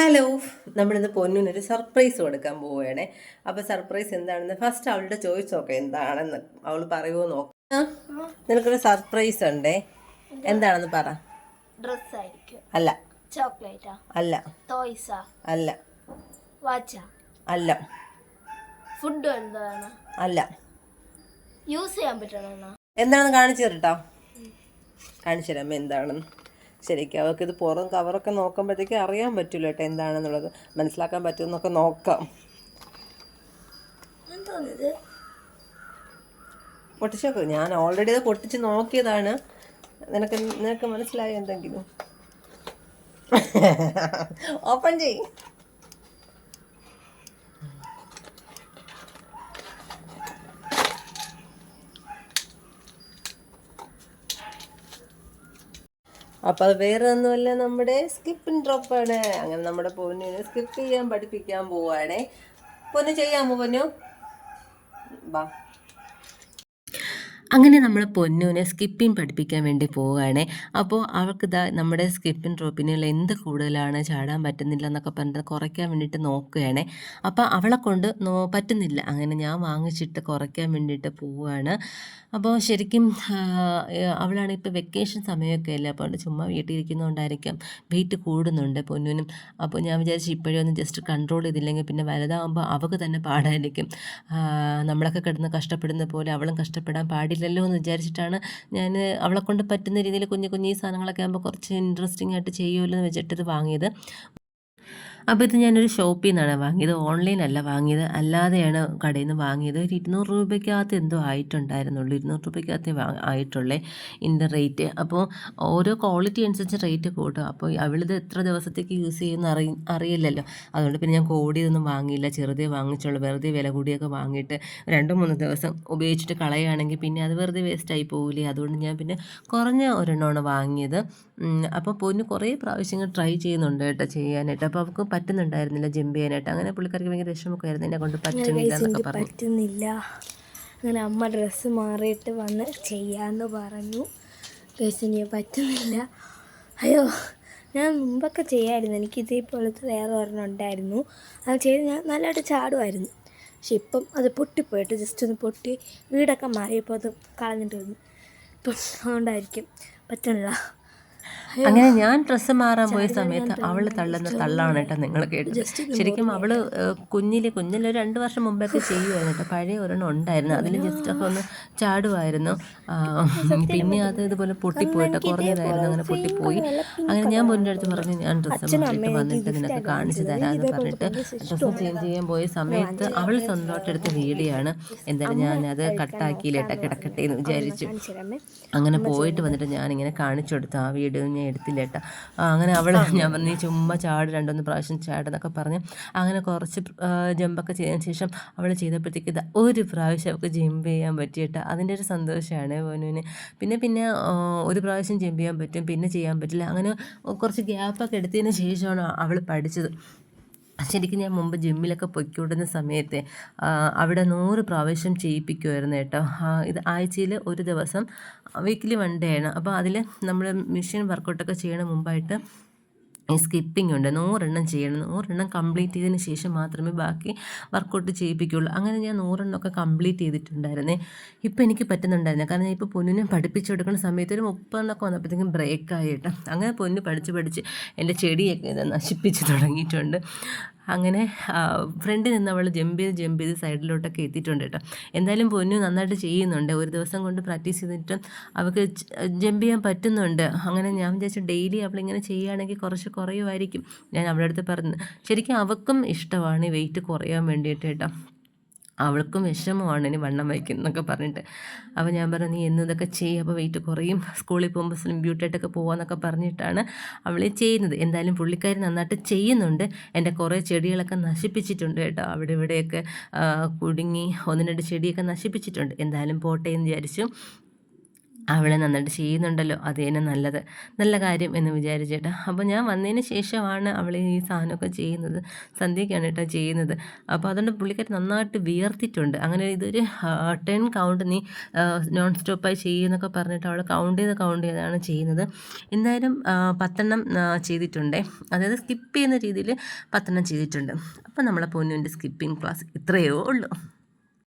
Hello. നമ്മളിന്ന് പൊന്നിനൊരു surprise കൊടുക്കാൻ പോവുകയാണേ. അപ്പോൾ സർപ്രൈസ് എന്താണെന്ന് ഫസ്റ്റ് അവളുടെ ചോയ്സ് ഒക്കെ എന്താണെന്ന് അവൾ പറയുമോ നോക്കാം. നിനക്കൊരു സർപ്രൈസ് ഉണ്ടേ. എന്താണെന്ന് പറ. ഡ്രസ് ആയിരിക്കും അല്ല. ചോക്ലേറ്റാ? അല്ല. ടോയ്സാ? അല്ല. വാച്ചാ? അല്ല. ഫുഡ് എന്താണ്? അല്ല. യൂസ് ചെയ്യാൻ പറ്റണോ? എന്താണെന്ന് കാണിച്ചു തരട്ടോ. കാണിച്ചു തരാം എന്താണെന്ന്. ശരിക്കും അവർക്ക് ഇത് പുറം കവറൊക്കെ നോക്കുമ്പോഴത്തേക്ക് അറിയാൻ പറ്റില്ല കേട്ടോ എന്താണെന്നുള്ളത്. മനസ്സിലാക്കാൻ പറ്റുമെന്നൊക്കെ നോക്കാം. പൊട്ടിച്ചോക്ക്. ഞാൻ ഓൾറെഡി ഇത് പൊട്ടിച്ച് നോക്കിയതാണ്. നിനക്ക് നിനക്ക് മനസ്സിലായോ എന്തെങ്കിലും? ഓപ്പൺ ചെയ് അപ്പോൾ അത് വേറെ ഒന്നുമല്ല നമ്മുടെ സ്കിപ്പിൻ ഡ്രോപ്പാണ് അങ്ങനെ നമ്മുടെ പൊന്നിനെ സ്കിപ്പ് ചെയ്യാൻ പഠിപ്പിക്കാൻ പോവാണേ. പൊന്നു ചെയ്യാമോ പൊന്നു? ബാ. അങ്ങനെ നമ്മൾ പൊന്നുവിനെ സ്കിപ്പിംഗ് പഠിപ്പിക്കാൻ വേണ്ടി പോവുകയാണേ. അപ്പോൾ അവൾക്ക് ഇതാ നമ്മുടെ സ്കിപ്പിംഗ് ഡ്രോപ്പിനുള്ള എന്ത് കൂടുതലാണ് ചാടാൻ പറ്റുന്നില്ല എന്നൊക്കെ പറഞ്ഞിട്ട് കുറയ്ക്കാൻ വേണ്ടിയിട്ട് നോക്കുകയാണേ. അപ്പോൾ അവളെ കൊണ്ട് നോ പറ്റുന്നില്ല. അങ്ങനെ ഞാൻ വാങ്ങിച്ചിട്ട് കുറയ്ക്കാൻ വേണ്ടിയിട്ട് പോവുകയാണ്. അപ്പോൾ ശരിക്കും അവളാണ് ഇപ്പോൾ വെക്കേഷൻ സമയമൊക്കെ അല്ലേ? അപ്പോൾ ചുമ്മാ വീട്ടിൽ ഇരിക്കുന്നതുകൊണ്ടായിരിക്കാം വെയിറ്റ് കൂടുന്നുണ്ട് പൊന്നുവിനും അപ്പോൾ ഞാൻ വിചാരിച്ചു ഇപ്പോഴേ ഒന്ന് ജസ്റ്റ് കൺട്രോൾ ചെയ്തില്ലെങ്കിൽ പിന്നെ വലുതാകുമ്പോൾ അവൾക്ക് തന്നെ പാടായിരിക്കും. നമ്മളൊക്കെ കിടന്ന് കഷ്ടപ്പെടുന്ന പോലെ അവളും കഷ്ടപ്പെടാൻ പാടില്ലല്ലോ എന്ന് വിചാരിച്ചിട്ടാണ് ഞാൻ അവളെ കൊണ്ട് പറ്റുന്ന രീതിയിൽ കുഞ്ഞു കുഞ്ഞു സാധനങ്ങളൊക്കെ ആകുമ്പോൾ കുറച്ച് ഇൻട്രസ്റ്റിംഗ് ആയിട്ട് ചെയ്യുമല്ലോ എന്ന് വെച്ചിട്ട് വാങ്ങിയത്. അപ്പോൾ ഇത് ഞാനൊരു ഷോപ്പിൽ നിന്നാണ് വാങ്ങിയത്. ഓൺലൈനല്ല വാങ്ങിയത്. അല്ലാതെയാണ് കടയിൽ നിന്ന് വാങ്ങിയത്. ഒരു ഇരുന്നൂറ് രൂപയ്ക്കകത്ത് എന്തോ ആയിട്ടുണ്ടായിരുന്നുള്ളൂ. ഇരുന്നൂറ് രൂപയ്ക്കകത്ത് ആയിട്ടുള്ളേ ഇതിന്റെ റേറ്റ്. അപ്പോൾ ഓരോ ക്വാളിറ്റി അനുസരിച്ച് റേറ്റ് കൂട്ടും. അപ്പോൾ അവളിത് എത്ര ദിവസത്തേക്ക് യൂസ് ചെയ്യുമെന്ന് അറി അറിയില്ലല്ലോ. അതുകൊണ്ട് പിന്നെ ഞാൻ കോടിയതൊന്നും വാങ്ങിയില്ല. ചെറുതേ വാങ്ങിച്ചുള്ളൂ. വെറുതെ വില കൂടിയൊക്കെ വാങ്ങിയിട്ട് രണ്ട് മൂന്ന് ദിവസം ഉപയോഗിച്ചിട്ട് കളയുകയാണെങ്കിൽ പിന്നെ അത് വെറുതെ വേസ്റ്റായി പോകില്ലേ അതുകൊണ്ട് ഞാൻ പിന്നെ കുറഞ്ഞ ഒരെണ്ണമാണ് വാങ്ങിയത്. അപ്പോൾ പൊന്ന് കുറേ പ്രാവശ്യങ്ങൾ ട്രൈ ചെയ്യുന്നുണ്ട് കേട്ടോ ചെയ്യാനായിട്ട്. അപ്പോൾ അവൾക്ക് പറ്റുന്നുണ്ടായിരുന്നില്ല ജമ്പ് ചെയ്യാനായിട്ട്. അങ്ങനെ പുള്ളിക്കാർക്ക് ഭയങ്കര വിഷമൊക്കെ ആയിരുന്നു എന്നെ കൊണ്ട് പറ്റുന്നില്ല എന്നൊക്കെ പറഞ്ഞു. പറ്റുന്നില്ല. അങ്ങനെ അമ്മ ഡ്രസ്സ് മാറിയിട്ട് വന്ന് ചെയ്യാന്ന് പറഞ്ഞു. കേസിന് പറ്റുന്നില്ല. അയ്യോ ഞാൻ മുമ്പൊക്കെ ചെയ്യായിരുന്നു. എനിക്ക് ഇതേപോലത്തെ വേറെ ഒരെണ്ണം ഉണ്ടായിരുന്നു. അത് ചെയ്ത് ഞാൻ നല്ലതായിട്ട് ചാടുമായിരുന്നു പക്ഷെ ഇപ്പം അത് പൊട്ടിപ്പോയിട്ട് ജസ്റ്റ് ഒന്ന് പൊട്ടി വീടൊക്കെ മാറിയപ്പോൾ അത് കളഞ്ഞിട്ട് വന്നു. ഇപ്പം അതുകൊണ്ടായിരിക്കും പറ്റണില്ല അങ്ങനെ ഞാൻ ഡ്രസ്സ് മാറാൻ പോയ സമയത്ത് അവൾ തള്ളുന്ന തള്ളാണ് കേട്ടോ നിങ്ങൾ കേട്ടത്. ശരിക്കും അവൾ കുഞ്ഞിൽ കുഞ്ഞിൽ ഒരു രണ്ട് വർഷം മുമ്പൊക്കെ ചെയ്യുമായിരുന്നു കേട്ടോ. പഴയ ഒരെണ്ണം ഉണ്ടായിരുന്നു. അതിൽ ജസ്റ്റ് ഒക്കെ ഒന്ന് ചാടുമായിരുന്നു പിന്നെ അത് ഇതുപോലെ പൊട്ടിപ്പോയിട്ട് കുറഞ്ഞതായിരുന്നു. അങ്ങനെ പൊട്ടിപ്പോയി. അങ്ങനെ ഞാൻ മുന്നിന്റെ അടുത്ത് പറഞ്ഞു ഞാൻ ഡ്രസ്സ് മാറിയിട്ട് വന്നിട്ട് നിനക്ക് കാണിച്ചു തരാമെന്ന് പറഞ്ഞിട്ട് ഡ്രസ്സ് ചേഞ്ച് ചെയ്യാൻ പോയ സമയത്ത് അവൾ സ്വന്തമായിട്ട് എടുത്ത വീഡിയാണ് എന്തായാലും ഞാനത് കട്ടാക്കിയില്ലേട്ടാ കിടക്കട്ടെ എന്ന് വിചാരിച്ചു. അങ്ങനെ പോയിട്ട് വന്നിട്ട് ഞാനിങ്ങനെ കാണിച്ചു കൊടുത്തു ആ വീഡിയോ ഞാൻ എടുത്തില്ല കേട്ടോ. അങ്ങനെ അവൾ ഞാൻ പറഞ്ഞു ചുമ്മാ ചാട് രണ്ടൊന്ന് പ്രാവശ്യം ചാടെന്നൊക്കെ പറഞ്ഞ് അങ്ങനെ കുറച്ച് ജമ്പൊക്കെ ചെയ്തതിന് ശേഷം അവൾ ചെയ്തപ്പോഴത്തേക്ക് ഇത് ഒരു പ്രാവശ്യം അവൾക്ക് ജമ്പ് ചെയ്യാൻ പറ്റിയിട്ട് അതിന്റെ ഒരു സന്തോഷമാണ് മോനുവിന്. പിന്നെ പിന്നെ ഒരു പ്രാവശ്യം ജമ്പ് ചെയ്യാൻ പറ്റും പിന്നെ ചെയ്യാൻ പറ്റില്ല. അങ്ങനെ കുറച്ച് ഗ്യാപ്പൊക്കെ എടുത്തതിന് ശേഷമാണ് അവൾ പഠിച്ചത്. ശരിക്കും ഞാൻ മുമ്പ് ജിമ്മിലൊക്കെ പൊയ്ക്കൊടുന്ന സമയത്ത് അവിടെ നൂറ് പ്രാവശ്യം ചെയ്യിപ്പിക്കുമായിരുന്നു കേട്ടോ. ഇത് ആഴ്ചയിൽ ഒരു ദിവസം വീക്കിലി വൺ ഡേ ആണ്. അപ്പോൾ അതിൽ നമ്മൾ മെഷീൻ വർക്കൗട്ടൊക്കെ ചെയ്യണ മുമ്പായിട്ട് സ്കിപ്പിംഗ് ഉണ്ട്. നൂറെണ്ണം ചെയ്യണം. നൂറെണ്ണം കംപ്ലീറ്റ് ചെയ്തതിന് ശേഷം മാത്രമേ ബാക്കി വർക്കൗട്ട് ചെയ്യിപ്പിക്കുകയുള്ളൂ അങ്ങനെ ഞാൻ നൂറെണ്ണമൊക്കെ കംപ്ലീറ്റ് ചെയ്തിട്ടുണ്ടായിരുന്നേ. ഇപ്പോൾ എനിക്ക് പറ്റുന്നുണ്ടായിരുന്നു കാരണം ഞാൻ ഇപ്പോൾ പൊന്നിനെ പഠിപ്പിച്ചു കൊടുക്കുന്ന സമയത്ത് ഒരു മുപ്പതെണ്ണമൊക്കെ വന്നപ്പോഴത്തേക്കും ബ്രേക്ക് കേട്ടോ. അങ്ങനെ പൊന്ന് പഠിച്ച് പഠിച്ച് എന്റെ ചെടിയൊക്കെ ഇത് നശിപ്പിച്ച് തുടങ്ങിയിട്ടുണ്ട്. അങ്ങനെ ഫ്രണ്ടിൽ നിന്ന് അവൾ ജമ്പ് ചെയ്ത് ജമ്പ് ചെയ്ത് സൈഡിലോട്ടൊക്കെ എത്തിയിട്ടുണ്ട് കേട്ടോ. എന്തായാലും പൊന്നു നന്നായിട്ട് ചെയ്യുന്നുണ്ട്. ഒരു ദിവസം കൊണ്ട് പ്രാക്ടീസ് ചെയ്തിട്ട് അവൾക്ക് ജമ്പ് ചെയ്യാൻ പറ്റുന്നുണ്ട്. അങ്ങനെ ഞാൻ വിചാരിച്ചു ഡെയിലി അവളിങ്ങനെ ചെയ്യുകയാണെങ്കിൽ കുറച്ച് കുറയുമായിരിക്കും. ഞാൻ അവളുടെ അടുത്ത് പറഞ്ഞു ശരിക്കും അവൾക്കും ഇഷ്ടമാണ് വെയിറ്റ് കുറയാൻ വേണ്ടിയിട്ട് കേട്ടോ. അവൾക്കും വിഷമമാണ് ഇനി വണ്ണം വയ്ക്കുന്നൊക്കെ പറഞ്ഞിട്ട്. അപ്പോൾ ഞാൻ പറഞ്ഞു നീ എന്നതൊക്കെ ചെയ്യും. അപ്പോൾ വെയിറ്റ് കുറയും. സ്കൂളിൽ പോകുമ്പോൾ സ്ലിം ബ്യൂട്ടായിട്ടൊക്കെ പോകാമെന്നൊക്കെ പറഞ്ഞിട്ടാണ് അവൾ ചെയ്യുന്നത്. എന്തായാലും പുള്ളിക്കാരി നന്നായിട്ട് ചെയ്യുന്നുണ്ട്. എന്റെ കുറേ ചെടികളൊക്കെ നശിപ്പിച്ചിട്ടുണ്ട് കേട്ടോ. അവിടെ ഇവിടെയൊക്കെ കുടുങ്ങി ഒന്ന് രണ്ട് ചെടിയൊക്കെ നശിപ്പിച്ചിട്ടുണ്ട്. എന്തായാലും പോട്ടെ എന്ന് വിചാരിച്ചു. അവളെ നന്നായിട്ട് ചെയ്യുന്നുണ്ടല്ലോ അത് തന്നെ നല്ലത് നല്ല കാര്യം എന്ന് വിചാരിച്ചേട്ടാ അപ്പോൾ ഞാൻ വന്നതിന് ശേഷമാണ് അവൾ ഈ സാധനമൊക്കെ ചെയ്യുന്നത് സന്ധ്യയ്ക്കാണ് കേട്ടോ ചെയ്യുന്നത്. അപ്പോൾ അതുകൊണ്ട് പുള്ളിക്കാരി നന്നായിട്ട് വിയർത്തിട്ടുണ്ട് അങ്ങനെ ഇതൊരു ടെൻ കൗണ്ട് നീ നോൺ സ്റ്റോപ്പായി ചെയ്യുന്നൊക്കെ പറഞ്ഞിട്ട് അവൾ കൗണ്ട് ചെയ്ത് കൗണ്ട് ചെയ്താണ് ചെയ്യുന്നത്. എന്തായാലും പത്തെണ്ണം ചെയ്തിട്ടുണ്ടേ. അതായത് സ്കിപ്പ് ചെയ്യുന്ന രീതിയിൽ പത്തെണ്ണം ചെയ്തിട്ടുണ്ട്. അപ്പോൾ നമ്മളെ പൊന്നുവിന്റെ സ്കിപ്പിംഗ് ക്ലാസ് ഇത്രയേ ഉള്ളൂ.